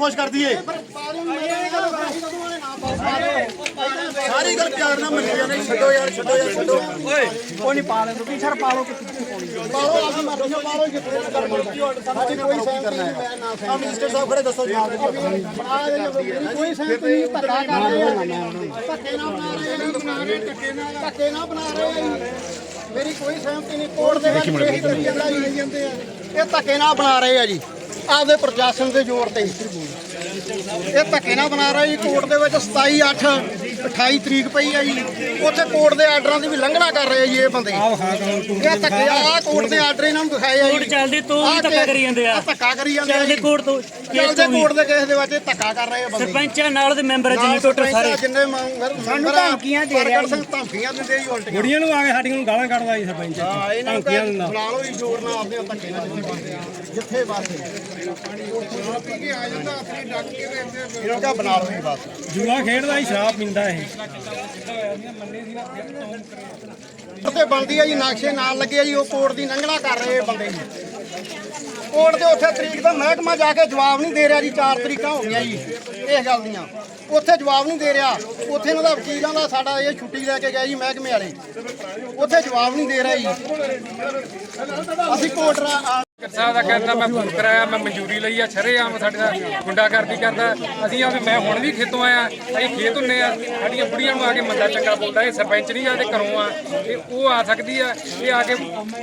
ਖੁਸ਼ ਕਰਦੀ ਏ ਸਾਰੀ ਗੱਲ ਪਿਆਰ ਨਾਲ ਮੰਨੀ ਜਾਂਦੇ। ਛੱਡੋ ਯਾਰ ਛੱਡੋ ਯਾਰ ਛੱਡੋ। ਕੋਈ ਨਹੀਂ ਪਾਲੋ ਆਪਣੀ ਮਰਜ਼ੀ ਨਾਲ ਪਾਲੋ ਜਿੱਥੇ ਕਰ ਸਾਡੀ ਕੋਈ ਸਹਿਮਤੀ ਨਹੀਂ ਮੈਂ ਨਾ ਸਹਿਮਤੀ। ਮਿਨਿਸਟਰ ਸਾਹਿਬ ਖੜੇ ਦੱਸੋ ਜਵਾਬ ਦਿਓ ਕੋਈ ਸਹਿਮਤ ਨਹੀਂ ਧੱਕਾ ਕਰ ਰਹੇ ਆ। ਧੱਕੇ ਨਾ। ਬਣਾ ਰਹੇ ਆ ਬਣਾ ਰਹੇ ਧੱਕੇ ਨਾਲ ਧੱਕੇ ਨਾ ਬਣਾ ਰਹੇ ਆ ਮੇਰੀ ਕੋਈ ਸਹਿਮਤੀ ਨਹੀਂ। ਕੋਰਟ ਦੇ ਵਿੱਚ ਇਹੀ ਤਰੀਕੇ ਨਾਲ ਹੀ ਜਾਂਦੇ ਆ। ਇਹ ਧੱਕੇ ਨਾਲ ਬਣਾ ਰਹੇ ਆ ਜੀ। ਆਪਦੇ ਪ੍ਰਸ਼ਾਸਨ ਦੇ ਜ਼ੋਰ ਤੇ। ਇਹ ਧੱਕੇ ਨਾਲ ਬਣਾ ਰਹੇ ਜੀ ਕੋਰਟ ਦੇ ਵਿੱਚ 27 8 28 ਤਰੀਕ ਪਈ ਆ ਜੀ। ਉੱਥੇ ਕੋਰਟ ਦੇ ਆਰਡਰਾਂ ਦੀ ਵੀ ਲੰਘਣਾ ਕਰ ਰਹੇ ਆ ਜੀ ਇਹ ਬੰਦੇ। ਇਹ ਧੱਕੇ ਆ ਕੋਰਟ ਦੇ ਆਰਡਰ ਇਹਨਾਂ ਨੂੰ ਦਿਖਾਏ ਆ ਜੀ। ਕੋਰਟ ਚੱਲਦੇ ਤੋਂ ਵੀ ਧੱਕਾ ਕਰੀ ਜਾਂਦੇ ਆ। ਆਹ ਧੱਕਾ ਕਰੀ ਜਾਂਦੇ ਆ ਚੱਲਦੇ ਜੀ। ਕੋਰਟ ਤੋਂ ਕੇਸ ਚੱਲਦੇ ਤੋਂ ਵੀ। ਕੋਰਟ ਦੇ ਕੇਸ ਦੇ ਵਿੱਚ ਇਹ ਧੱਕਾ ਕਰ ਰਹੇ ਆ ਬੰਦੇ। ਸਰਪੰਚਾਂ ਨਾਲ ਦੇ ਮੈਂਬਰ ਜੀ ਟੋਟਲ ਸਾਰੇ। ਜਿੰਨੇ ਸਾਨੂੰ ਧਮਕੀਆਂ ਦੇ ਰਿਹਾ ਸਿੰਘ ਧਮਕੀਆਂ ਦਿੰਦੇ ਜੀ ਉਲਟ ਕੁੜੀਆਂ ਨੂੰ ਆ ਕੇ ਸਾਡੀਆਂ ਨੂੰ ਗਾਲਾਂ ਕੱਢਦਾ ਜੀ ਸਰਪੰਚ। ਹਾਂ ਇਹਨਾਂ ਨੂੰ ਤਾਂ ਬੁਲਾ ਲਓ ਜੀ ਜੋਰ ਨਾਲ ਆਪਦੇ ਧੱਕੇ ਨਾਲ ਜਿੱਥੇ ਬੰਦੇ ਆ ਜਿੱਥੇ ਬਸ ਇਹਨਾਂ ਦਾ ਬਣਾ ਲਓ ਜੀ ਬਸ। ਜੂਆ ਖੇਡਦਾ ਹੀ ਸ਼ਰਾਬ ਪੀਂਦਾ ਇਹ। ਤੇ ਬਣਦੀ ਆ ਜੀ ਨਕਸ਼ੇ ਨਾਲ ਲੱਗੇ ਆ ਜੀ ਉਹ ਕੋਰਟ ਦੀ ਲੰਘਣਾ ਕਰ ਰਹੇ ਬੰਦੇ। ਜੀ ਕੋਰਟ ਦੇ ਉੱਥੇ ਤਰੀਕ ਦਾ ਮਹਿਕਮਾ ਜਾ ਕੇ ਜਵਾਬ ਨਹੀਂ ਦੇ ਰਿਹਾ ਜੀ 4 ਤਰੀਕਾਂ ਹੋ ਗਈਆਂ ਜੀ ਇਸ ਗੱਲ ਦੀਆਂ। ਉੱਥੇ ਜਵਾਬ ਨਹੀਂ ਦੇ ਰਿਹਾ। ਉੱਥੇ ਇਹਨਾਂ ਦਾ ਵਕੀਲਾਂ ਦਾ ਸਾਡਾ ਇਹ ਛੁੱਟੀ ਲੈ ਕੇ ਗਿਆ ਜੀ ਮਹਿਕਮੇ ਵਾਲੇ। ਉੱਥੇ ਜਵਾਬ ਨਹੀਂ ਦੇ ਰਿਹਾ ਜੀ। ਅਸੀਂ ਕੋਰਟ ਰਾ ਸਾਹਿਬ ਦਾ ਕਹਿੰਦਾ ਮੈਂ ਫੋਨ ਕਰਾਇਆ ਮੈਂ ਮਨਜ਼ੂਰੀ ਲਈ ਆ ਸ਼ਰੇਆਮ ਸਾਡੇ ਦਾ ਗੁੰਡਾਗਰਦੀ ਕਰਦਾ ਅਸੀਂ ਆ ਵੀ ਮੈਂ ਹੁਣ ਵੀ ਖੇਤੋਂ ਆਇਆ ਅਸੀਂ ਖੇਤ ਹੁੰਨੇ ਆ ਸਾਡੀਆਂ ਬੁੜੀਆਂ ਨੂੰ ਆ ਕੇ ਮੰਦਾ ਚੰਗਾ ਬੋਲਦਾ ਇਹ ਸਰਪੰਚ ਨਹੀਂ ਆ ਤੇ ਘਰੋਂ ਆ। ਇਹ ਉਹ ਆ ਸਕਦੀ ਆ ਇਹ ਆ ਕੇ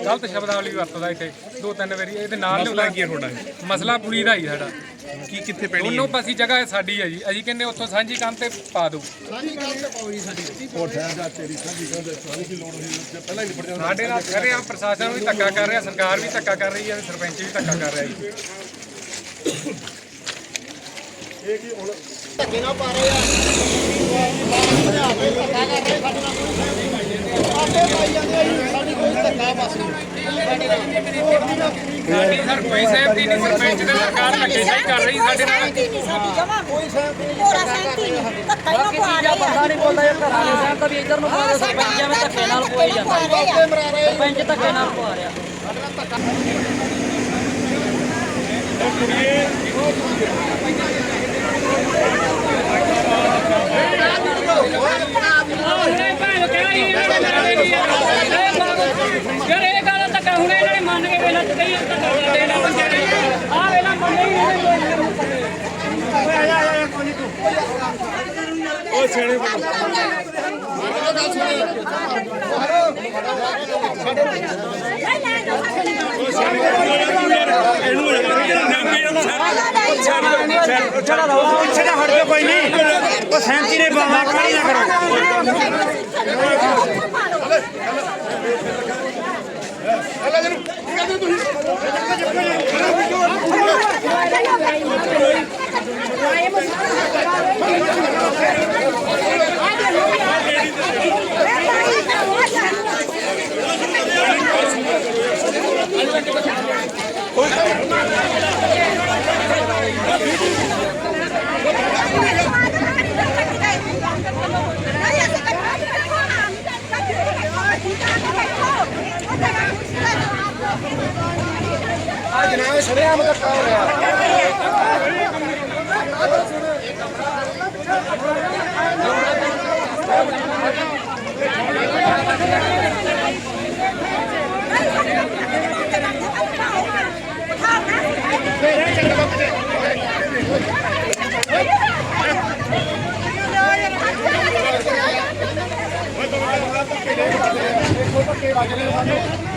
ਗਲਤ ਸ਼ਬਦਾਵਲੀ ਵਰਤਦਾ ਇੱਥੇ ਦੋ ਤਿੰਨ ਵਾਰੀ ਇਹਦੇ ਨਾਲ ਤੁਹਾਡਾ? ਮਸਲਾ ਪੁਲੀ ਦਾ ਹੀ ਸਾਡਾ। ਕੀ ਕਿੱਥੇ ਪੈਣੀ ਦੋਨੋਂ ਪਾਸੀ ਜਗ੍ਹਾ ਸਾਡੀ ਹੈ ਜੀ। ਅਸੀਂ ਕਹਿੰਦੇ ਉੱਥੋਂ ਸਾਂਝੀ ਕੰਮ ਤੇ ਪਾ ਦਿਓ। ਸਾਡੇ। ਨਾਲ ਸ਼ਰੇਆਮ ਪ੍ਰਸ਼ਾਸਨ ਵੀ ਧੱਕਾ ਕਰ ਰਿਹਾ ਸਰਕਾਰ ਵੀ ਧੱਕਾ ਕਰ ਰਹੀ ਹੈ ਸਰਪੰਚ ਵੀ ਧੱਕਾ ਕਰ ਰਿਹਾ ਜੀ। ਧੱਕੇ ਨਾਲ ਪਾ ਰਹੇ ਆ। ਆਪੇ ਪਾਈ ਜਾਂਦੇ ਆ ਜੀ ਸਾਡੀ ਕੋਈ ਧੱਕਾ ਬਸ ਨਹੀਂ। ਸਾਡੀ ਸਰ ਕੋਈ ਸਹਿਮਤੀ ਨਹੀਂ ਸਰਪੰਚ ਤੇ ਸਰਕਾਰ ਧੱਕੇ ਸਹੀ ਕਰ ਰਹੀ ਸਾਡੇ ਨਾਲ ਕੋਈ ਸਹਿਮਤੀ ਨਹੀਂ ਪੂਰਾ ਸਹਿਮਤੀ ਨਹੀਂ ਧੱਕਾ ਹੀ ਨਾ ਪਾ ਰਹੇ ਆ। ਨਹੀਂ ਬੋਲਦਾ ਇਹ ਘਰਾਂ ਦੇ ਸਾਹਿਬ ਤਾਂ ਵੀ ਇੱਧਰ ਨੂੰ ਹਾਂ ਸਾਡਾ ਸਰਪੰਚ ਐਵੇਂ ਧੱਕੇ ਨਾਲ ਕੋਈ ਜਾਂਦਾ। ਆਪੇ ਮਰਾ ਰਹੇ ਆ। ਸਰਪੰਚ ਧੱਕੇ ਨਾਲ ਪਵਾ ਰਿਹਾ। ਯਾਰ ਇਹ ਗੱਲ ਧੱਕਾ ਹੁਣ ਇਹਨਾਂ ਨੇ ਮੰਨ ਕੇ ਵੇਲਾ ਚ ਕਈ ਧੱਕਾ ਕਰਦੇ ਨੇ ਬੰਦੇ ਨੇ ਆ ਵੇਲਾ ਮੰਨੇ ਹੀ ਨਹੀਂ ਛੜਾ ਹਟ ਜਾ ਕੋਈ ਨਹੀਂ ਉਹ ਸਹਿਮਤੀ ਨੇ ਬਾਵਾ ਕਾਲੀ ਨਾ ਕਰੋ ਅੱਜ ਇਹ ਸ਼ਰਿਆਮ ਧੱਕਾ ਹੋ ਰਿਹਾ ਓਏ ਤੋਂ ਬਾਅਦ ਪੱਕੇ ਦੇ ਪੱਕੇ ਵੱਜ ਰਹੇ ਸਾਨੂੰ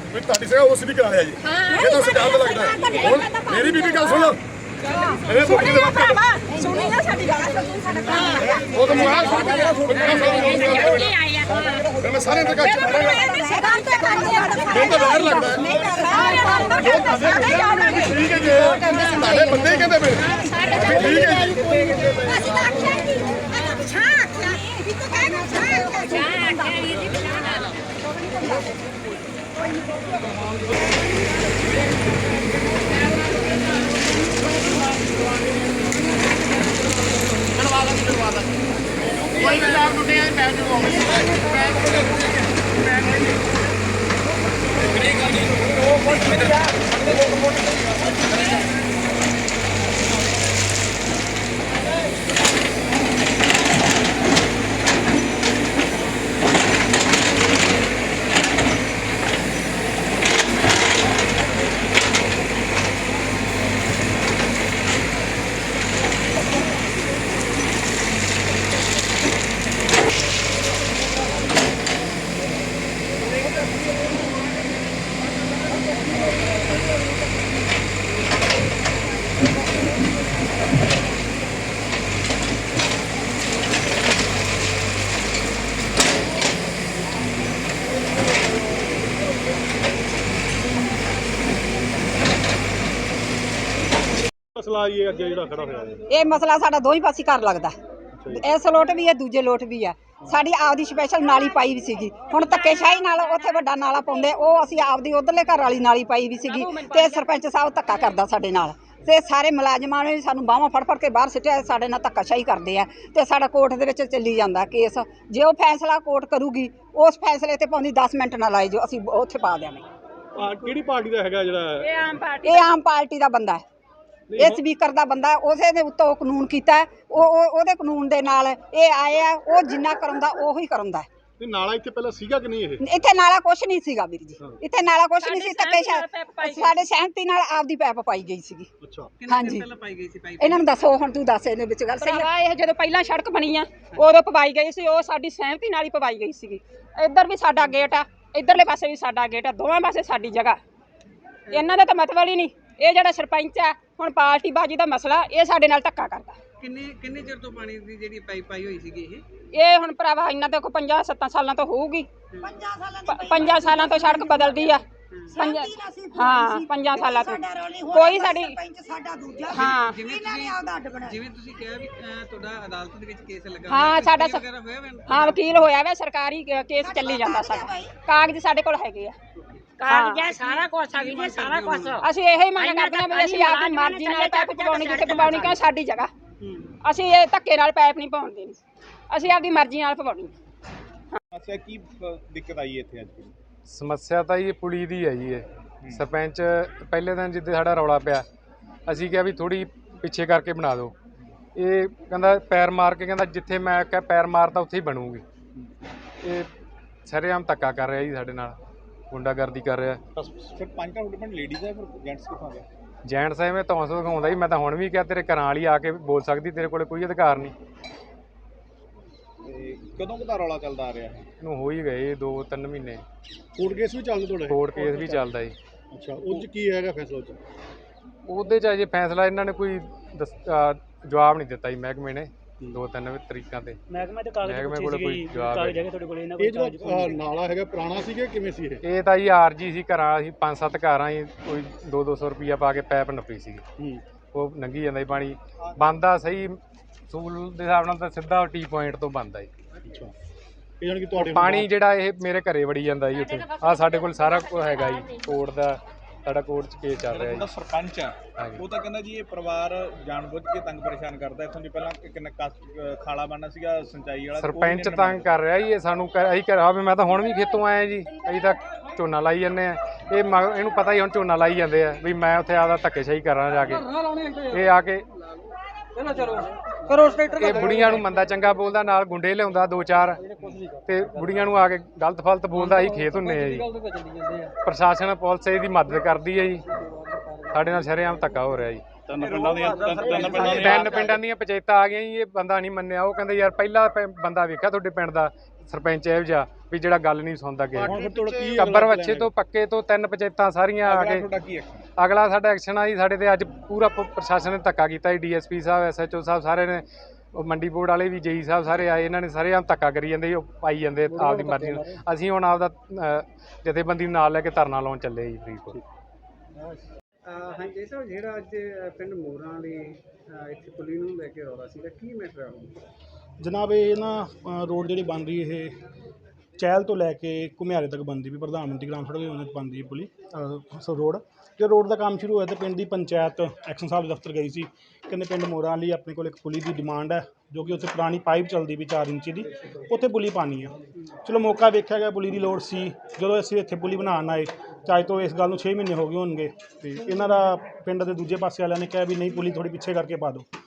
ਵੀ ਤੁਹਾਡੀ ਸੇਵਾ ਉਸ ਦੀ ਕਰਾ ਲਿਆ ਜੀ। ਤੁਹਾਨੂੰ ਸਰਕਾਰ ਦਾ ਲੱਗਦਾ ਹੈ। ਹੁਣ ਮੇਰੀ ਬੀਬੀ ਗੱਲ ਸੁਣ। ਇਹ ਤੁਹਾਡੀ ਦੇ ਵਾਸਤੇ ਸੁਣੀ ਨਾ ਸਾਡੀ ਗੱਲ ਸਾਡਾ ਕੰਮ ਉਹ ਤਾਂ ਮੁਹਾਲ ਸੁਣ ਕੇ ਜਿਹੜਾ ਸੁਣ ਕੇ ਮੈਂ ਸਾਰੇ ਅੰਦਰ ਕੱਚ ਮਾਰਾਂਗਾ ਸਰਕਾਰ ਤੇ ਕਰਨੀ ਆ ਮੈਨੂੰ ਤਾਂ ਡਰ ਲੱਗਦਾ ਹੈ। ਨਹੀਂ ਕਰਦਾ ਠੀਕ ਹੈ ਜੀ। ਤੁਹਾਡੇ ਬੰਦੇ ਹੀ ਕਹਿੰਦੇ ਪਏ। ਠੀਕ ਹੈ ਜੀ। ਅਸੀਂ ਤਾਂ ਆਖਿਆ ਨਹੀਂ। ਛਾਂ ਆਖਿਆ। ਵੀ ਤੂੰ ਕਹਿਣਾ ਛਾਂ ਆਖਿਆ ਕੋਈ ਵੀ ਟੁੱਟਿਆ ਪੈਸੇ ਨੂੰ ਆਉਂਦੇ ਪੈਸੇ ਪੈਸੇ ਮਸਲਾ ਇਹ ਅੱਗੇ ਜਿਹੜਾ ਖੜਾ ਹੋਇਆ ਹੈ ਇਹ ਮਸਲਾ ਸਾਡਾ ਦੋਹੀਂ ਪਾਸੇ ਘਰ ਲੱਗਦਾ। ਇਸ ਲੋਟ ਵੀ ਹੈ ਦੂਜੇ ਲੋਟ ਵੀ ਹੈ। ਸਾਡੀ ਆਪਦੀ ਸਪੈਸ਼ਲ ਨਾਲੀ ਪਾਈ ਵੀ ਸੀਗੀ। ਹੁਣ ਧੱਕੇਸ਼ਾਹੀ ਨਾਲ ਉੱਥੇ ਵੱਡਾ ਨਾਲਾ ਪਾਉਂਦੇ ਉਹ ਅਸੀਂ ਆਪਦੀ ਉਧਰਲੇ ਘਰ ਵਾਲੀ ਨਾਲੀ ਪਾਈ ਵੀ ਸੀਗੀ ਤੇ ਸਰਪੰਚ ਸਾਹਿਬ ਧੱਕਾ ਕਰਦਾ ਸਾਡੇ ਨਾਲ। ਤੇ ਸਾਰੇ ਮੁਲਾਜ਼ਮਾਂ ਨੇ ਸਾਨੂੰ ਬਾਹਾਂ ਫੜ ਫੜ ਕੇ ਬਾਹਰ ਸਿੱਟਿਆ ਸਾਡੇ ਨਾਲ ਧੱਕਾਸ਼ਾਹੀ ਕਰਦੇ ਆ ਤੇ ਸਾਡਾ ਕੋਰਟ ਦੇ ਵਿੱਚ ਚੱਲੀ ਜਾਂਦਾ ਕੇਸ। ਜੇ ਉਹ ਫੈਸਲਾ ਕੋਰਟ ਕਰੂਗੀ ਉਸ ਫੈਸਲੇ ਤੇ ਪਾਉਂਦੀ 10 ਮਿੰਟ ਨਾ ਲਾਏ ਜੋ ਅਸੀਂ ਉੱਥੇ ਪਾ ਦਿਆਂਗੇ ਆ ਕਿਹੜੀ ਪਾਰਟੀ ਦਾ ਹੈਗਾ ਜਿਹੜਾ? ਇਹ ਆਮ ਪਾਰਟੀ ਦਾ ਬੰਦਾ ਹੈ। ਇਹ ਸਪੀਕਰ ਦਾ ਬੰਦਾ ਹੈ, ਉਸੇ ਦੇ ਉੱਤੋਂ ਉਹ ਕਾਨੂੰਨ ਕੀਤਾ। ਉਹ ਉਹ- ਉਹਦੇ ਕਾਨੂੰਨ ਦੇ ਨਾਲ ਇਹ ਆਏ ਆ ਉਹ ਜਿੰਨਾ ਕਰਾਉਂਦਾ ਉਹੀ ਕਰਾਉਂਦਾ ਹੈ। ਤੇ ਨਾਲਾ ਇੱਥੇ ਪਹਿਲਾਂ ਸੀਗਾ ਕਿ ਨਹੀਂ ਇਹ? ਇੱਥੇ ਨਾਲਾ ਕੁਛ ਨਹੀਂ ਸੀਗਾ ਵੀਰ ਜੀ। ਇੱਥੇ ਨਾਲਾ ਕੁਛ ਨਹੀਂ ਸੀ ਧੱਕੇ ਸਾਡੇ ਸਹਿਮਤੀ ਨਾਲ ਆਪਦੀ ਪੈਪ ਪਾਈ ਗਈ ਸੀਗੀ। ਅੱਛਾ। ਹਾਂਜੀ। ਇਹਨਾਂ ਨੂੰ ਦੱਸੋ ਹੁਣ ਤੂੰ ਦੱਸ ਇਹਦੇ ਵਿੱਚ ਗੱਲ ਸਹੀ ਹੈ ਭਰਾਵਾ ਇਹ ਜਦੋਂ ਪਹਿਲਾਂ ਸੜਕ ਬਣੀ ਆ ਉਦੋਂ ਪਵਾਈ ਗਈ ਸੀ ਉਹ ਸਾਡੀ ਸਹਿਮਤੀ ਨਾਲ ਹੀ ਪਵਾਈ ਗਈ ਸੀਗੀ। ਇੱਧਰ ਵੀ ਸਾਡਾ ਗੇਟ ਆ ਇੱਧਰਲੇ ਪਾਸੇ ਵੀ ਸਾਡਾ ਗੇਟ ਆ ਦੋਵਾਂ ਪਾਸੇ ਸਾਡੀ ਜਗ੍ਹਾ। ਇਹਨਾਂ ਦਾ ਤਾਂ ਮਤਲਬ ਹੀ ਨਹੀਂ। ਇਹ ਜਿਹੜਾ ਸਰਪੰਚ ਆ ਹੁਣ ਪਾਰਟੀ ਬਾਜੀ ਦਾ ਮਸਲਾ ਇਹ ਸਾਡੇ ਨਾਲ ਧੱਕਾ ਕਰਦਾ। ਕਿੰਨੇ ਕਿੰਨੇ ਚਿਰ ਤੋਂ ਪਾਣੀ ਦੀ ਜਿਹੜੀ ਪਾਈਪ ਪਾਈ ਹੋਈ ਸੀਗੀ ਇਹ? ਇਹ ਹੁਣ ਭਰਾਵਾ ਇਹਨਾਂ ਤੇ ਕੋਈ 50 7 ਸਾਲਾਂ ਤੋਂ ਹੋਊਗੀ। ਪ- ਪੰਜਾਂ ਸਾਲਾਂ ਤੋਂ ਸੜਕ ਬਦਲਦੀ ਆ। ਪੰਜਾਂ ਹਾਂ ਪੰਜਾਂ ਸਾਲਾਂ ਤੋਂ। ਕੋਈ ਸਾਡੀ ਸਾਡਾ ਦੂਜਾ ਹਾਂ। ਜਿਵੇਂ ਇਹਨਾਂ ਨੇ ਆਪਦਾ ਅੱਡ ਬਣਾਇਆ। ਜਿਵੇਂ ਤੁਸੀਂ ਕਿਹਾ ਵੀ ਅਹ, ਤੁਹਾਡਾ ਅਦਾਲਤ ਦੇ ਵਿੱਚ ਕੇਸ ਲੱਗਾ ਹਾਂ, ਹੋਇਆ, ਸਾਡਾ ਵਕੀਲ ਸ- ਵਗੈਰਾ ਹੋਇਆ ਵਾ? ਹਾਂ ਵਕੀਲ ਹੋਇਆ ਵਾ ਸਰਕਾਰੀ ਕ- ਕੇਸ ਚੱਲੀ ਜਾਂਦਾ ਸਾਡਾ। ਕਾਗਜ਼ ਸਾਡੇ ਕੋਲ ਹੈਗੇ ਆ। ਕਾਗਜ਼ ਸਾਰਾ ਕੁਝ ਆ ਵੀ ਸਾਰਾ ਕੁਝ ਅਸੀਂ ਇਹੋ ਹੀ ਮੰਗ ਕਰਦੇ ਹਾਂ ਵੀ ਅਸੀਂ ਆਪਦੀ ਮਰਜ਼ੀ ਨਾਲ ਪੈਪ ਪਵਾਉਣੀ ਜਿੱਥੇ ਪਵਾਉਣੀ ਕਿਉਂ ਸਾਡੀ ਜਗ੍ਹਾ? ਅਸੀਂ ਇਹ ਧੱਕੇ ਨਾਲ ਪੈਪ ਨਹੀਂ ਪਾਉਣ ਦੇਣੀ ਅਸੀਂ ਆਪਦੀ ਮਰਜ਼ੀ ਨਾਲ ਪਵਾਉਣੀ। ਅੱਛਾ ਕੀ ਦਿੱਕਤ ਆਈ ਇੱਥੇ ਅੱਜ? ਸਮੱਸਿਆ ਤਾਂ ਇਹ ਪੁਲੀ ਦੀ ਹੈ ਜੀ ਇਹ। ਸਰਪੰਚ ਪਹਿਲੇ ਦਿਨ ਜਿੱਦੇ ਸਾਡਾ ਰੌਲਾ ਪਿਆ ਅਸੀਂ ਕਿਹਾ ਵੀ ਥੋੜੀ ਪਿੱਛੇ ਕਰਕੇ ਬਣਾ ਦਿਓ। ਇਹ ਕਹਿੰਦਾ ਪੈਰ ਮਾਰ ਕੇ ਕਹਿੰਦਾ ਜਿੱਥੇ ਮੈਂ ਕਿਹਾ ਪੈਰ ਮਾਰਦਾ ਉੱਥੇ ਹੀ ਬਣੂਗੀ। ਇਹ ਸਰੇਆਮ ਧੱਕਾ ਕਰ ਰਿਹਾ ਜੀ ਸਾਡੇ ਨਾਲ। ਗੁੰਡਾਗਰਦੀ ਕਰ ਰਿਹਾ। ਫਿਰ ਪੰਜ ਘੰਟੇ ਪਿੰਡ ਲੇਡੀਜ਼ ਹੈ ਫਿਰ ਜੈਂਟਸ ਕਿੱਥੋਂ ਆ ਗਏ? ਜੈਂਟ ਸਾਹਿਬ ਮੈਂ ਤੌਂਸ ਦਿਖਾਉਂਦਾ ਜੀ ਮੈਂ ਤਾਂ ਹੁਣ ਵੀ ਕਿਹਾ ਤੇਰੇ ਘਰਾਂ ਵਾਲੀ ਆ ਕੇ ਬੋਲ ਸਕਦੀ ਤੇਰੇ ਕੋਲੇ ਕੋਈ ਅਧਿਕਾਰ ਨਹੀਂ। ਤੇ ਕਦੋਂ ਕਦਾ ਰੌਲਾ ਚੱਲਦਾ ਆ ਰਿਹਾ ਹੈ ਇਹਨੂੰ ਹੋ ਹੀ ਗਏ 2-3 ਮਹੀਨੇ। ਕੋਰਟ ਕੇਸ ਵੀ ਚੱਲਦਾ ਤੁਹਾਡਾ? ਕੋਰਟ ਕੇਸ ਵੀ ਚੱਲਦਾ ਜੀ। ਅੱਛਾ ਉਹ ਚ ਕੀ ਹੈਗਾ ਫੈਸਲਾ ਚ? ਉਹਦੇ ਚ ਅਜੇ ਫੈਸਲਾ ਇਹਨਾਂ ਨੇ ਕੋਈ ਜਵਾਬ ਨਹੀਂ ਦਿੱਤਾ ਜੀ ਮਹਿਕਮੇ ਨੇ। ਦੋ ਤਿੰਨ ਤਰੀਕਾਂ ਤੇ। ਮਹਿਕਮੇ ਤੇ ਕਾਗਜ਼ ਮਹਿਕਮੇ ਪੁੱਛੇ ਕੋਲੇ ਸੀਗੇ ਕੋਈ ਜੀ ਜਵਾਬ ਕਾਗਜ਼ ਹੈ। ਹੈਗੇ ਤੁਹਾਡੇ ਕੋਲ ਇਹਨਾਂ ਇਹ ਕੋਲ ਨਾਲਾ ਹੈਗਾ ਪੁਰਾਣਾ ਸੀਗਾ ਕਿਵੇਂ ਸੀ ਇਹ? ਇਹ ਤਾਂ ਜੀ ਆਰਜੀ ਸੀ ਘਰਾਂ ਅਸੀਂ ਪੰਜ ਸੱਤ ਘਰਾਂ ਹੀ ਕੋਈ 2-200 ਰੁਪਈਆ ਪਾ ਕੇ ਪੈਪ ਨੱਪੀ ਸੀ। ਹੂੰ। ਉਹ ਲੰਘੀ ਜਾਂਦਾ ਸੀ ਪਾਣੀ। ਬੰਦਾ ਸਹੀ ਸੂਲ ਦੇ ਹਿਸਾਬ ਨਾਲ ਤਾਂ ਸਿੱਧਾ ਟੀ ਪੁਆਇੰਟ ਤੋਂ ਬੰਦਾ ਜੀ। ਅੱਛਾ। ਇਹ ਜਾਣੀ ਕਿ ਤੁਹਾਡੇ ਪਾਣੀ ਜਿਹੜਾ ਇਹ ਮੇਰੇ ਘਰੇ ਵੜੀ ਜਾਂਦਾ ਜੀ ਉੱਥੇ। ਆ ਸਾਡੇ ਕੋਲ ਸਾਰਾ ਕੁਝ ਹੈਗਾ ਜੀ ਕੋਰਟ ਦਾ। ਸਾਡਾ ਕੋਰਟ 'ਚ ਕੇਸ ਚੱਲ ਰਿਹਾ ਜੀ। ਸਰਪੰਚ ਆ ਹਾਂਜੀ। ਉਹ ਤਾਂ ਕਹਿੰਦਾ ਜੀ ਇਹ ਪਰਿਵਾਰ ਜਾਣਬੁੱਝ ਕੇ ਤੰਗ ਪਰੇਸ਼ਾਨ ਕਰਦਾ। ਇੱਥੋਂ ਦੀ ਪਹਿਲਾਂ ਇੱਕ ਨੱਕਾ ਅਹ ਖਾਲਾ ਬਣਨਾ ਸੀਗਾ ਸਿੰਚਾਈ ਵਾਲਾ ਤੇ ਉਹ ਵੀ ਸਰਪੰਚ ਤੰਗ ਕਰ ਰਿਹਾ ਜੀ ਇਹ ਸਾਨੂੰ ਕਰ- ਅਸੀਂ ਕਰਾ ਵੀ ਮੈਂ ਤਾਂ ਹੁਣ ਵੀ ਖੇਤੋਂ ਆਇਆ ਜੀ ਅਸੀਂ ਤਾਂ ਝੋਨਾ ਲਾਈ ਜਾਂਦੇ ਆ। ਇਹ ਮਗ- ਇਹਨੂੰ ਪਤਾ ਹੀ ਹੁਣ ਝੋਨਾ ਲਾਈ ਜਾਂਦੇ ਆ ਵੀ ਮੈਂ ਉੱਥੇ ਆਪਦਾ ਧੱਕੇਸ਼ਾਹੀ ਕਰਾਂ ਜਾ ਕੇ। ਇਹ ਆ ਕੇ ਇਹ ਬੁੜੀਆਂ ਨੂੰ ਮੰਦਾ ਚੰਗਾ ਬੋਲਦਾ ਨਾਲ ਗੁੰਡੇ ਲਿਆਉਂਦਾ ਦੋ ਚਾਰ। ਤੇ ਬੁੜੀਆਂ ਨੂੰ ਆ ਕੇ ਗਲਤ ਫਲਤ ਬੋਲਦਾ ਅਸੀਂ ਖੇਤ ਹੁੰਨੇ ਆ ਜੀ। ਪ੍ਰਸ਼ਾਸਨ ਪੁਲਿਸ ਇਹਦੀ ਮਦਦ ਕਰਦੀ ਹੈ ਜੀ। ਸਾਡੇ ਨਾਲ ਸ਼ਰੇਆਮ ਧੱਕਾ ਹੋ ਰਿਹਾ ਜੀ। ਤਿੰਨ ਪਿੰਡਾਂ ਦੀਆਂ ਤਿੰਨ ਤਿੰਨ ਪਿੰਡਾਂ ਦੀਆਂ ਤਿੰਨ ਪਿੰਡਾਂ ਦੀਆਂ ਪੰਚਾਇਤਾਂ ਆ ਗਈਆਂ ਜੀ ਇਹ ਬੰਦਾ ਨਹੀਂ ਮੰਨਿਆ। ਉਹ ਕਹਿੰਦੇ ਯਾਰ ਪਹਿਲਾ ਬੰਦਾ ਵੇਖਿਆ ਤੁਹਾਡੇ ਪਿੰਡ ਦਾ ਸਰਪੰਚ ਇਹੋ ਜਿਹਾ। ਵੀ ਜਿਹੜਾ ਗੱਲ ਨਹੀਂ ਸੁਣਦਾ ਕਿ ਹੁਣ ਫਿਰ ਤੁਹਾਡਾ ਕੀ ਕੱਬਰ ਵੱਛੇ ਤੋਂ ਪੱਕੇ ਤੋਂ ਤਿੰਨ ਪੰਚਾਇਤਾਂ ਸਾਰੀਆਂ ਆ ਕੇ ਤੁਹਾਡਾ ਕੀ ਐਕਸ਼ਨ ਅਗਲਾ ਸਾਡਾ ਐਕਸ਼ਨ ਆ ਜੀ ਸਾਡੇ ਤੇ ਅੱਜ ਪੂਰਾ ਪ- ਪ੍ਰਸ਼ਾਸਨ ਨੇ ਧੱਕਾ ਕੀਤਾ ਜੀ ਡੀਐਸਪੀ ਸਾਹਿਬ ਐਸਐਚਓ ਸਾਹਿਬ ਸਾਰੇ ਨੇ ਉਹ ਮੰਡੀ ਬੋਰਡ ਵਾਲੇ ਵੀ ਜੇਈ ਸਾਹਿਬ ਸਾਰੇ ਆਏ ਇਹਨਾਂ ਨੇ ਸਾਰੇ ਆਮ ਧੱਕਾ ਕਰੀ ਜਾਂਦੇ ਜੀ ਉਹ ਪਾਈ ਜਾਂਦੇ ਆਪਦੀ ਮਰਜ਼ੀ ਨਾਲ। ਅਸੀਂ ਹੁਣ ਆਪਦਾ ਅ, ਜਥੇਬੰਦੀ ਨੂੰ ਨਾਲ ਲੈ ਕੇ ਧਰਨਾ ਲਾਉਣ ਚੱਲੇ ਜੀ ਫਰੀਦਕੋਟ। ਹਾਂਜੀ ਸਾਹਿਬ ਜਿਹੜਾ ਅੱਜ ਅ, ਪਿੰਡ ਮੋਰਾਂ ਵਾਲੇ ਅ, ਇੱਥੇ ਪੁਲੀ ਨੂੰ ਲੈ ਕੇ ਰੌਲਾ ਸੀਗਾ ਕੀ ਮੈਟਰ ਆ ਜਨਾਬ ਇਹ ਨਾ ਅ, ਰੋਡ ਜਿਹੜੀ ਬਣ ਰਹੀ ਇਹ ਚਹਿਲ ਤੋਂ ਲੈ ਕੇ ਘੁਮਿਆਰੇ ਤੱਕ ਬਣਦੀ ਵੀ, ਪ੍ਰਧਾਨ ਮੰਤਰੀ ਗ੍ਰਾਮ ਸੜਕ ਯੋਜਨਾ 'ਚ ਬਣਦੀ ਹੈ ਪੁਲੀ ਸੋ, ਰੋਡ। ਜੇ ਰੋਡ ਦਾ ਕੰਮ ਸ਼ੁਰੂ ਹੋਇਆ ਤਾਂ ਪਿੰਡ ਦੀ ਪੰਚਾਇਤ ਐਕਸ਼ਨ ਸਾਹਿਬ ਦਫ਼ਤਰ ਗਈ ਸੀ। ਕਹਿੰਦੇ ਪਿੰਡ ਮੋਰਾਂ ਲਈ ਆਪਣੇ ਕੋਲ ਇੱਕ ਪੁਲੀ ਦੀ ਡਿਮਾਂਡ ਹੈ, ਜੋ ਕਿ ਉੱਥੇ ਪੁਰਾਣੀ ਪਾਈਪ ਚੱਲਦੀ ਵੀ 4 ਇੰਚੀ ਦੀ, ਉੱਥੇ ਪੁਲੀ ਪਾਣੀ ਆ। ਚਲੋ ਮੌਕਾ ਵੇਖਿਆ ਗਿਆ, ਪੁਲੀ ਦੀ ਲੋੜ ਸੀ। ਜਦੋਂ ਅਸੀਂ ਇੱਥੇ ਪੁਲੀ ਬਣਾਉਣ ਆਏ ਚਾਹੇ ਤੋਂ ਇਸ ਗੱਲ ਨੂੰ 6 ਮਹੀਨੇ ਹੋ ਗਏ ਹੋਣਗੇ। ਤੇ ਇਹਨਾਂ ਦਾ ਪਿੰਡ ਦੇ ਦੂਜੇ ਪਾਸੇ ਵਾਲਿਆਂ ਨੇ ਕਿਹਾ ਵੀ ਨਹੀਂ, ਪੁਲੀ ਥੋੜੀ ਪਿੱਛੇ ਕਰਕੇ ਪਾ ਦਿਓ।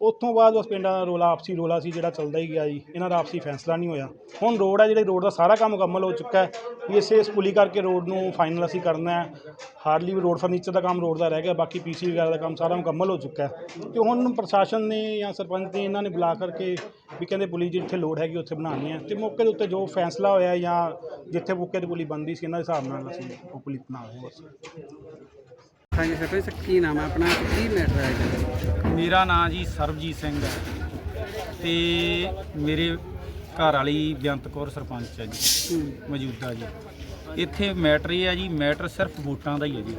ਉੱਥੋਂ ਬਾਅਦ ਉਸ ਪਿੰਡਾਂ ਦਾ ਰੋਲਾ ਆਪਸੀ ਰੋਲਾ ਸੀ, ਜਿਹੜਾ ਚੱਲਦਾ ਹੀ ਗਿਆ ਜੀ। ਇਹਨਾਂ ਦਾ ਆਪਸੀ ਫੈਸਲਾ ਨਹੀਂ ਹੋਇਆ। ਹੁਣ ਰੋਡ ਹੈ ਜਿਹੜੇ, ਰੋਡ ਦਾ ਸਾਰਾ ਕੰਮ ਮੁਕੰਮਲ ਹੋ ਚੁੱਕਾ ਹੈ। ਵੀ ਇਸੇ ਇਸ ਪੁਲੀ ਕਰਕੇ ਰੋਡ ਨੂੰ ਫਾਈਨਲ ਅਸੀਂ ਕਰਨਾ ਹੈ। ਹਾਰਡਲੀ ਵੀ ਰੋਡ ਫਰਨੀਚਰ ਦਾ ਕੰਮ ਰੋਡ ਦਾ ਰਹਿ ਗਿਆ, ਬਾਕੀ ਪੀਸੀ ਵਗੈਰਾ ਦਾ ਕੰਮ ਸਾਰਾ ਮੁਕੰਮਲ ਹੋ ਚੁੱਕਾ ਹੈ। ਤੇ ਹੁਣ ਪ੍ਰਸ਼ਾਸਨ ਨੇ ਜਾਂ ਸਰਪੰਚ ਨੇ ਇਹਨਾਂ ਨੇ ਬੁਲਾ ਕਰਕੇ ਵੀ ਕਹਿੰਦੇ ਪੁਲੀ ਜਿੱਥੇ ਲੋੜ ਹੈਗੀ, ਉੱਥੇ ਬਣਾਉਣੀ ਹੈ। ਤੇ ਮੌਕੇ ਦੇ ਉੱਤੇ ਜੋ ਫੈਸਲਾ ਹੋਇਆ ਜਾਂ ਜਿੱਥੇ ਮੌਕੇ ਤੇ ਪੁਲੀ ਬੰਦੀ ਸੀ, ਇਹਨਾਂ ਦੇ ਹਿਸਾਬ ਨਾਲ ਅਸੀਂ ਉਹ ਪੁਲੀ ਬਣਾ ਰਹੇ ਬਸ। ਹਾਂਜੀ ਸਰਪੰਚ ਸਾਹਿਬ ਕੀ ਨਾਮ ਹੈ ਆਪਣਾ ਤੇ ਕੀ ਮੈਟਰ ਹੈ ਇਹਦਾ? ਮੇਰਾ ਨਾਂ ਜੀ ਸਰਬਜੀਤ ਸਿੰਘ ਹੈ ਤੇ ਮੇਰੇ ਘਰ ਵਾਲੀ ਬੇਅੰਤ ਕੌਰ ਸਰਪੰਚ ਹੈ ਜੀ ਮੌਜੂਦਾ ਜੀ। ਇੱਥੇ ਮੈਟਰ ਇਹ ਹੈ ਜੀ ਮੈਟਰ ਸਿਰਫ ਵੋਟਾਂ ਦਾ ਹੀ ਹੈ ਜੀ।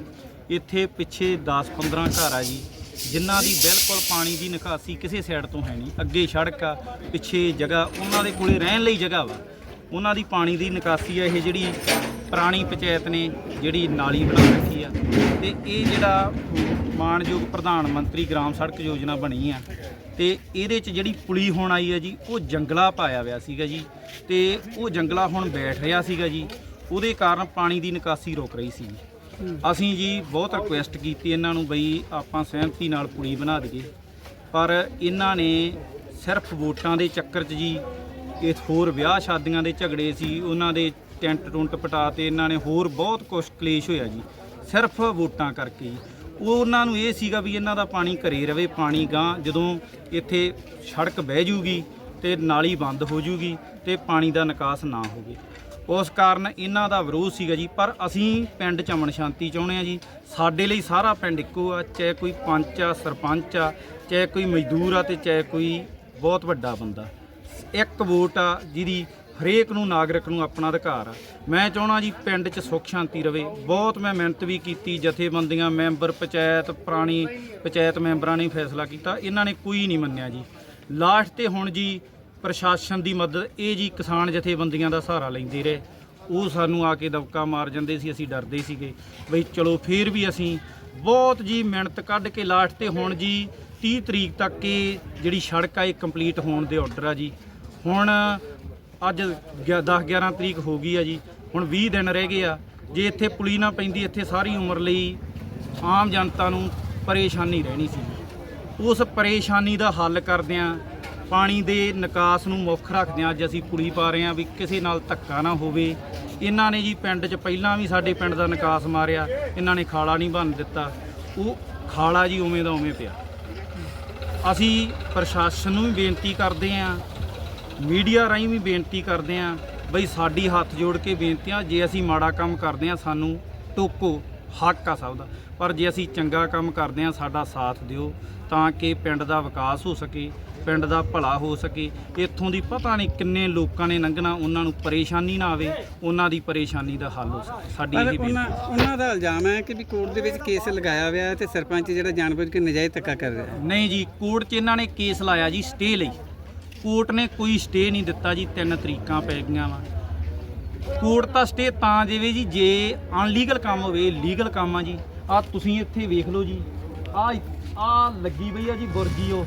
ਇੱਥੇ ਪਿੱਛੇ 10-15 ਘਰ ਆ ਜੀ ਜਿਨ੍ਹਾਂ ਦੀ ਬਿਲਕੁਲ ਪਾਣੀ ਦੀ ਨਿਕਾਸੀ ਕਿਸੇ ਸਾਈਡ ਤੋਂ ਹੈ ਨਹੀਂ। ਅੱਗੇ ਸੜਕ ਆ ਪਿੱਛੇ ਜਗ੍ਹਾ ਉਹਨਾਂ ਦੇ ਕੋਲੇ ਰਹਿਣ ਲਈ ਜਗ੍ਹਾ ਵਾ। ਉਹਨਾਂ ਦੀ ਪਾਣੀ ਦੀ ਨਿਕਾਸੀ ਆ ਇਹ ਜਿਹੜੀ ਪੁਰਾਣੀ ਪੰਚਾਇਤ ਨੇ ਜਿਹੜੀ ਨਾਲੀ ਬਣਾ ਰੱਖੀ ਆ ਤੇ ਇਹ ਜਿਹੜਾ ਮਾਨਯੋਗ ਪ੍ਰਧਾਨ ਮੰਤਰੀ ਗ੍ਰਾਮ ਸੜਕ ਯੋਜਨਾ ਬਣੀ ਆ ਤੇ ਇਹਦੇ ਚ ਜਿਹੜੀ ਪੁਲੀ ਹੁਣ ਆਈ ਆ ਜੀ, ਉਹ ਜੰਗਲਾ ਪਾਇਆ ਹੋਇਆ ਸੀਗਾ ਜੀ ਤੇ ਉਹ ਜੰਗਲਾ ਹੁਣ ਬੈਠ ਰਿਹਾ ਸੀਗਾ ਜੀ, ਉਹਦੇ ਕਾਰਨ ਪਾਣੀ ਦੀ ਨਿਕਾਸੀ ਰੁਕ ਰਹੀ ਸੀ ਅਸੀਂ ਜੀ ਬਹੁਤ ਰਿਕੁਐਸਟ ਕੀਤੀ ਇਹਨਾਂ ਨੂੰ ਬਈ ਆਪਾਂ ਸਹਿਮਤੀ ਨਾਲ ਪੁਲੀ ਬਣਾ ਦਈਏ, ਪਰ ਇਹਨਾਂ ਨੇ ਸਿਰਫ ਵੋਟਾਂ ਦੇ ਚੱਕਰ 'ਚ ਜੀ, ਇਹ ਹੋਰ ਵਿਆਹ ਸ਼ਾਦੀਆਂ ਦੇ ਝਗੜੇ ਸੀ, ਉਹਨਾਂ ਦੇ ਟੈਂਟ ਟੁੰਟ ਪਟਾ ਤੇ ਇਹਨਾਂ ਨੇ ਹੋਰ ਬਹੁਤ ਕੁਛ ਕਲੇਸ਼ ਹੋਇਆ ਜੀ। ਸਿਰਫ ਵੋਟਾਂ ਕਰਕੇ ਜੀ। ਉਹ ਉਹਨਾਂ ਨੂੰ ਇਹ ਸੀਗਾ ਵੀ ਇਹਨਾਂ ਦਾ ਪਾਣੀ ਘਰੇ ਰਵੇ, ਪਾਣੀ ਗਾਂ ਜਦੋਂ ਇੱਥੇ ਸੜਕ ਬਹਿ ਜੂਗੀ ਤੇ ਨਾਲੀ ਬੰਦ ਹੋ ਜੂਗੀ ਤੇ ਪਾਣੀ ਦਾ ਨਿਕਾਸ ਨਾ ਹੋਵੇ। ਉਸ ਕਾਰਨ ਇਹਨਾਂ ਦਾ ਵਿਰੋਧ ਸੀਗਾ ਜੀ। ਪਰ ਅਸੀਂ ਪਿੰਡ ਚ ਅਮਨ ਸ਼ਾਂਤੀ ਚਾਹੁੰਦੇ ਆ ਜੀ। ਸਾਡੇ ਲਈ ਸਾਰਾ ਪਿੰਡ ਇੱਕੋ ਆ, ਚਾਹੇ ਕੋਈ ਪੰਚ ਆ, ਸਰਪੰਚ ਆ, ਚਾਹੇ ਕੋਈ ਮਜ਼ਦੂਰ ਆ ਤੇ ਚਾਹੇ ਕੋਈ ਬਹੁਤ ਵੱਡਾ ਬੰਦਾ। ਇੱਕ ਵੋਟ ਆ ਜਿਹਦੀ ਹਰੇਕ ਨੂੰ ਨਾਗਰਿਕ ਨੂੰ ਆਪਣਾ ਅਧਿਕਾਰ ਆ। ਮੈਂ ਚਾਹਣਾ ਜੀ ਪਿੰਡ 'ਚ ਸੁੱਖ ਸ਼ਾਂਤੀ ਰਵੇ। ਬਹੁਤ ਮੈਂ ਮਿਹਨਤ ਵੀ ਕੀਤੀ, ਜਥੇਬੰਦੀਆਂ, ਮੈਂਬਰ, ਪੰਚਾਇਤ, ਪੁਰਾਣੀ ਪੰਚਾਇਤ ਮੈਂਬਰਾਂ ਨੇ ਫੈਸਲਾ ਕੀਤਾ। ਇਹਨਾਂ ਨੇ ਕੋਈ ਨਹੀਂ ਮੰਨਿਆ ਜੀ। ਲਾਸਟ ਤੇ ਹੁਣ ਜੀ ਪ੍ਰਸ਼ਾਸਨ ਦੀ ਮਦਦ, ਇਹ ਜੀ ਕਿਸਾਨ ਜਥੇਬੰਦੀਆਂ ਦਾ ਸਹਾਰਾ ਲੈਂਦੇ ਰਹੇ। ਉਹ ਸਾਨੂੰ ਆ ਕੇ ਦਬਕਾ ਮਾਰ ਜਾਂਦੇ ਸੀ, ਅਸੀਂ ਡਰਦੇ ਸੀਗੇ। ਬਈ ਚਲੋ ਫੇਰ ਵੀ ਅਸੀਂ ਬਹੁਤ ਜੀ ਮਿਹਨਤ ਕੱਢ ਕੇ ਲਾਸਟ ਤੇ ਹੁਣ ਜੀ 30 ਤਰੀਕ ਤੱਕ ਇਹ ਜਿਹੜੀ ਸੜਕ ਆ, ਇਹ ਕੰਪਲੀਟ ਹੋਣ ਦੇ ਆਰਡਰ ਆ ਜੀ। ਹੁਣ ਅੱਜ 10 11 ਤਰੀਕ ਹੋ ਗਈ ਆ ਜੀ। ਹੁਣ 20 ਦਿਨ ਰਹਿ ਗਏ ਆ। ਜੇ ਇੱਥੇ ਪੁਲੀ ਨਾ ਪੈਂਦੀ, ਇੱਥੇ ਸਾਰੀ ਉਮਰ ਲਈ ਆਮ ਜਨਤਾ ਨੂੰ ਪਰੇਸ਼ਾਨੀ ਰਹਿਣੀ ਸੀ। ਉਸ ਪਰੇਸ਼ਾਨੀ ਦਾ ਹੱਲ ਕਰਦਿਆਂ, ਪਾਣੀ ਦੇ ਨਿਕਾਸ ਨੂੰ ਮੁੱਖ ਰੱਖਦਿਆਂ ਅੱਜ ਅਸੀਂ ਪੁਲੀ ਪਾ ਰਹੇ ਹਾਂ ਵੀ ਕਿਸੇ ਨਾਲ ਧੱਕਾ ਨਾ ਹੋਵੇ। ਇਹਨਾਂ ਨੇ ਜੀ ਪਿੰਡ 'ਚ ਪਹਿਲਾਂ ਵੀ ਸਾਡੇ ਪਿੰਡ ਦਾ ਨਿਕਾਸ ਮਾਰਿਆ। ਇਹਨਾਂ ਨੇ ਖਾਲਾ ਨਹੀਂ ਬਣ ਦਿੱਤਾ। ਉਹ ਖਾਲਾ ਜੀ ਉਵੇਂ ਦਾ ਉਵੇਂ ਪਿਆ। ਅਸੀਂ ਪ੍ਰਸ਼ਾਸਨ ਨੂੰ ਵੀ ਬੇਨਤੀ ਕਰਦੇ ਹਾਂ ਮੀਡੀਆ ਰਾਹੀਂ ਵੀ ਬੇਨਤੀ ਕਰਦੇ ਹਾਂ ਬਈ ਸਾਡੀ ਹੱਥ ਜੋੜ ਕੇ ਬੇਨਤੀਆਂ ਜੇ ਅਸੀਂ ਮਾੜਾ ਕੰਮ ਕਰਦੇ ਹਾਂ ਸਾਨੂੰ ਟੋਕੋ ਹੱਕ ਆ ਸਭ ਦਾ। ਪਰ ਜੇ ਅਸੀਂ ਚੰਗਾ ਕੰਮ ਕਰਦੇ ਹਾਂ ਸਾਡਾ ਸਾਥ ਦਿਓ ਤਾਂ ਕਿ ਪਿੰਡ ਦਾ ਵਿਕਾਸ ਹੋ ਸਕੇ ਪਿੰਡ ਦਾ ਭਲਾ ਹੋ ਸਕੇ। ਇੱਥੋਂ ਦੀ ਪਤਾ ਨਹੀਂ ਕਿੰਨੇ ਲੋਕਾਂ ਨੇ ਲੰਘਣਾ ਉਹਨਾਂ ਨੂੰ ਪਰੇਸ਼ਾਨੀ ਨਾ ਆਵੇ ਉਹਨਾਂ ਦੀ ਪਰੇਸ਼ਾਨੀ ਦਾ ਹੱਲ ਹੋ ਸਕੇ। ਸਾਡੀ ਇਹੀ ਉਹਨਾਂ ਬੇਨਤੀ ਉਹਨਾਂ ਦਾ ਇਲਜ਼ਾਮ ਹੈ ਕਿ ਵੀ ਕੋਰਟ ਦੇ ਵਿੱਚ ਕੇਸ ਲਗਾਇਆ ਹੋਇਆ ਤੇ ਸਰਪੰਚ ਜਿਹੜਾ ਜਾਣਬੁੱਝ ਕੇ ਨਜਾਇਜ਼ ਧੱਕਾ ਕਰ ਰਿਹਾ ਨਹੀਂ ਜੀ ਕੋਰਟ 'ਚ ਇਹਨਾਂ ਨੇ ਕੇਸ ਲਾਇਆ ਜੀ ਸਟੇ ਲਈ। ਕੋਰਟ ਨੇ ਕੋਈ ਸਟੇ ਨਹੀਂ ਦਿੱਤਾ ਜੀ, ਤਿੰਨ ਤਰੀਕਾਂ ਪੈ ਗਈਆਂ ਵਾ। ਕੋਰਟ ਤਾਂ ਸਟੇ ਤਾਂ ਦੇਵੇ ਜੀ, ਜੇ ਅਨਲੀਗਲ ਕੰਮ ਹੋਵੇ ਲੀਗਲ ਕੰਮ ਆ ਜੀ। ਆ ਤੁਸੀਂ ਇੱਥੇ ਵੇਖ ਲਓ ਜੀ ਆ ਆ ਲੱਗੀ ਪਈ ਆ ਜੀ ਬੁਰਜੀ ਉਹ।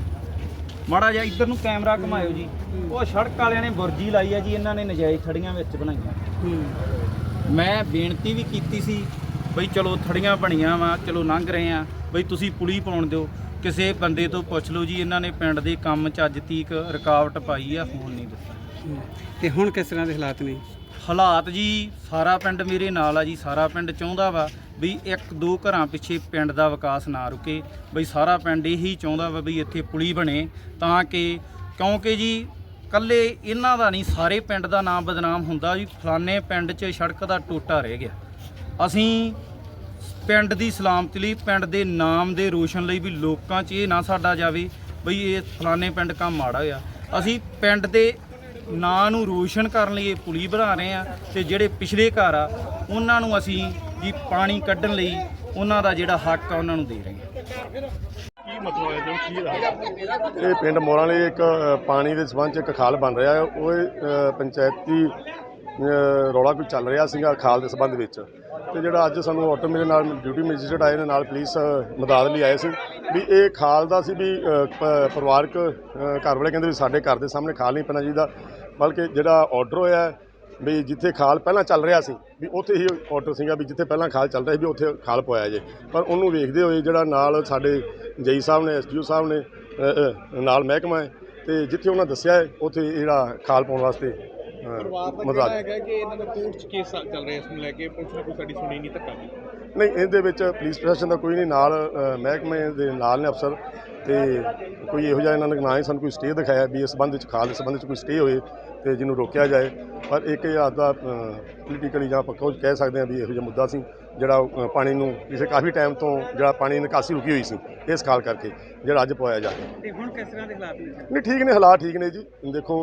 ਮਾੜਾ ਜਿਹਾ ਇੱਧਰ ਨੂੰ ਕੈਮਰਾ ਘੁਮਾਇਓ ਜੀ। ਉਹ ਸੜਕ ਵਾਲਿਆਂ ਨੇ ਬੁਰਜੀ ਲਾਈ ਆ ਜੀ, ਇਹਨਾਂ ਨੇ ਨਜਾਇਜ਼ ਥੜੀਆਂ ਵਿੱਚ ਬਣਾਈਆਂ। ਮੈਂ ਬੇਨਤੀ ਵੀ ਕੀਤੀ ਸੀ, ਬਈ ਚਲੋ ਥੜੀਆਂ ਬਣੀਆਂ ਵਾ, ਚਲੋ ਲੰਘ ਰਹੇ ਆ। ਬਈ ਤੁਸੀਂ ਪੁਲੀ ਪਾਉਣ ਦਿਓ। ਕਿਸੇ ਬੰਦੇ ਤੋਂ ਪੁੱਛ ਲਓ ਜੀ ਇਹਨਾਂ ਨੇ ਪਿੰਡ ਦੇ ਕੰਮ ਚ ਅੱਜ ਤੀਕ ਰੁਕਾਵਟ ਪਾਈ ਆ ਹੋਣ ਨਹੀਂ ਦਿੱਤਾ। ਤੇ ਹੁਣ ਕਿਸ ਤਰ੍ਹਾਂ ਦੇ ਹਾਲਾਤ ਨੇ? ਹਾਲਾਤ ਜੀ ਸਾਰਾ ਪਿੰਡ ਮੇਰੇ ਨਾਲ ਆ ਜੀ ਸਾਰਾ ਪਿੰਡ ਚਾਹੁੰਦਾ ਵਾ ਵੀ ਇੱਕ ਦੋ ਘਰਾਂ ਪਿੱਛੇ ਪਿੰਡ ਦਾ ਵਿਕਾਸ ਨਾ ਰੁਕੇ। ਬਈ ਸਾਰਾ ਪਿੰਡ ਇਹੀ ਚਾਹੁੰਦਾ ਵਾ ਵੀ ਇੱਥੇ ਪੁਲੀ ਬਣੇ ਤਾਂ ਕਿ ਕਿਉਂਕਿ ਜੀ ਕੱਲੇ ਇਹਨਾਂ ਦਾ ਨਹੀਂ ਸਾਰੇ ਪਿੰਡ ਦਾ ਨਾਮ ਬਦਨਾਮ ਹੁੰਦਾ ਵੀ ਫਲਾਣੇ ਪਿੰਡ 'ਚ ਸੜਕ ਦਾ ਟੋਟਾ ਰਹਿ ਗਿਆ। ਅਸੀਂ ਪਿੰਡ ਦੀ ਸਲਾਮਤੀ ਲਈ ਪਿੰਡ ਦੇ ਨਾਮ ਦੇ ਰੋਸ਼ਨ ਲਈ ਵੀ ਲੋਕਾਂ 'ਚ ਇਹ ਨਾ ਸਾਡਾ ਜਾਵੇ ਬਈ ਇਹ ਫਲਾਣੇ ਪਿੰਡ ਕੰਮ ਮਾੜਾ ਹੋਇਆ। ਅਸੀਂ ਪਿੰਡ ਦੇ ਨਾਂ ਨੂੰ ਰੋਸ਼ਨ ਕਰਨ ਲਈ ਇਹ ਪੁਲੀ ਬਣਾ ਰਹੇ ਆ ਤੇ ਜਿਹੜੇ ਪਿਛਲੇ ਘਰ ਆ ਉਹਨਾਂ ਨੂੰ ਅਸੀਂ ਜੀ ਪਾਣੀ ਕੱਢਣ ਲਈ ਉਹਨਾਂ ਦਾ ਜਿਹੜਾ ਹੱਕ ਆ ਉਹਨਾਂ ਨੂੰ ਦੇ ਰਹੇ ਦਾ ਇਹ ਪਿੰਡ ਮੋਰਾਂ ਲਈ ਇੱਕ ਪਾਣੀ ਦੇ ਸਬੰਧ ਚ ਇੱਕ ਖਾਲ ਬਣ ਰਿਹਾ ਹੈ। ਉਹ ਪੰਚਾਇਤੀ ਰੌਲਾ ਕੋਈ ਚੱਲ ਰਿਹਾ ਸੀਗਾ ਖਾਲ ਦੇ ਸਬੰਧ ਵਿੱਚ। ਤੇ ਜਿਹੜਾ ਅੱਜ ਸਾਨੂੰ ਆਟੋ ਮੇਰੇ ਨਾਲ ਡਿਊਟੀ ਮੈਜਿਸਟਰੇਟ ਆਏ ਨੇ ਨਾਲ ਪੁਲਿਸ ਅ, ਮਦਦ ਲਈ ਆਏ ਸੀ। ਵੀ ਇਹ ਖਾਲ ਦਾ ਸੀ ਵੀ ਪਰਿਵਾਰਕ ਘਰ ਵਾਲੇ ਕਹਿੰਦੇ ਵੀ ਸਾਡੇ ਘਰ ਦੇ ਸਾਹਮਣੇ ਖਾਲ ਨਹੀਂ ਪੈਣਾ ਚਾਹੀਦਾ। ਬਲਕਿ ਜਿਹੜਾ ਆਰਡਰ ਹੋਇਆ ਵੀ ਜਿੱਥੇ ਖਾਲ ਪਹਿਲਾਂ ਚੱਲ ਰਿਹਾ ਸੀ ਵੀ ਉੱਥੇ ਹੀ ਆਰਡਰ ਸੀਗਾ ਵੀ ਜਿੱਥੇ ਪਹਿਲਾਂ ਖਾਲ ਚੱਲ ਰਿਹਾ ਸੀ ਵੀ ਉੱਥੇ ਖਾਲ ਪਵਾਇਆ ਜੇ। ਪਰ ਉਹਨੂੰ ਵੇਖਦੇ ਹੋਏ ਜਿਹੜਾ ਨਾਲ ਸਾਡੇ ਜਈ ਸਾਹਿਬ ਨੇ ਐਸਡੀਓ ਸਾਹਿਬ ਨੇ ਨਾਲ ਮਹਿਕਮਾ ਹੈ ਤੇ ਜਿੱਥੇ ਉਹਨਾਂ ਦੱਸਿਆ ਹੈ ਉੱਥੇ ਜਿਹੜਾ ਖਾਲ ਪਾਉਣ ਵਾਸਤੇ ਅ, ਮਦਦ ਹੈਗਾ ਕਿ ਇਹਨਾਂ ਦਾ ਕੋਰਟ 'ਚ ਕੇਸ ਚੱਲ ਰਿਹਾ ਇਸ ਨੂੰ ਲੈ ਕੇ ਪੁਲਿਸ ਨੇ ਕੋਈ ਸਾਡੀ ਸੁਣੀ ਨਹੀਂ ਧੱਕਾ ਨਹੀਂ ਨਹੀਂ ਇਹਦੇ ਵਿੱਚ ਪੁਲਿਸ ਪ੍ਰਸ਼ਾਸਨ ਦਾ ਕੋਈ ਨਹੀਂ ਨਾਲ ਮਹਿਕਮੇ ਦੇ ਨਾਲ ਨੇ ਅਫਸਰ ਤੇ ਕੋਈ ਇਹੋ ਜਿਹਾ ਇਹਨਾਂ ਨੇ ਨਾ ਹੀ ਸਾਨੂੰ ਕੋਈ ਸਟੇ ਦਿਖਾਇਆ ਵੀ ਇਸ ਸੰਬੰਧ ਵਿੱਚ ਖਾਲ ਸੰਬੰਧ ਵਿੱਚ ਕੋਈ ਸਟੇ ਹੋਏ ਤੇ ਜਿਹਨੂੰ ਰੋਕਿਆ ਜਾਏ। ਪਰ ਇੱਕ ਇਹ ਦਾ ਪੋਲੀਟੀਕਲੀ ਜਾਂ ਪੱਕਾ ਉਹ ਕਹਿ ਸਕਦੇ ਹਾਂ ਵੀ ਇਹੋ ਜਿਹਾ ਮੁੱਦਾ ਸੀ। ਜਿਹੜਾ ਪਾਣੀ ਨੂੰ ਪਿਛਲੇ ਕਾਫੀ ਟਾਈਮ ਤੋਂ ਜਿਹੜਾ ਪਾਣੀ ਦੀ ਨਿਕਾਸੀ ਰੁਕੀ ਹੋਈ ਸੀ ਇਸ ਖਾਲ ਕਰਕੇ ਜਿਹੜਾ ਅੱਜ ਪਵਾਇਆ ਜਾ ਰਿਹਾ। ਤੇ ਹੁਣ ਕਿਸ ਤਰ੍ਹਾਂ ਦੇ ਹਾਲਾਤ ਨੇ? ਨਹੀਂ ਠੀਕ ਨੇ ਹਾਲਾਤ ਠੀਕ ਨੇ ਜੀ। ਦੇਖੋ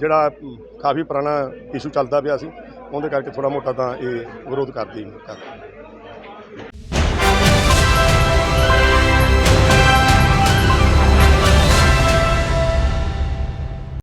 ਜਿਹੜਾ ਕਾਫੀ ਪੁਰਾਣਾ ਇਸ਼ੂ ਚੱਲਦਾ ਪਿਆ ਸੀ ਉਹਦੇ ਕਰਕੇ ਥੋੜਾ ਮੋਟਾ ਤਾਂ ਇਹ ਵਿਰੋਧ ਕਰਦੀ ਕਰਦੀ।